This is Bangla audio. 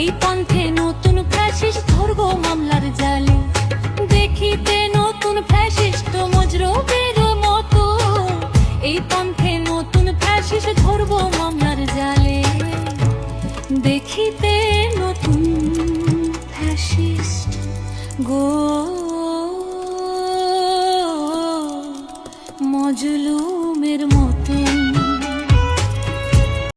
এই পন্থে নতুন ফ্যাসিস ধরবো মামলার জালে। দেখিতে নতুন ফ্যাসিস্ট মজরবের মতো। এই পন্থে নতুন ফ্যাসিস ধরবো মামলার জালে। দেখিতে নতুন ফ্যাসিস্ট গো মজলু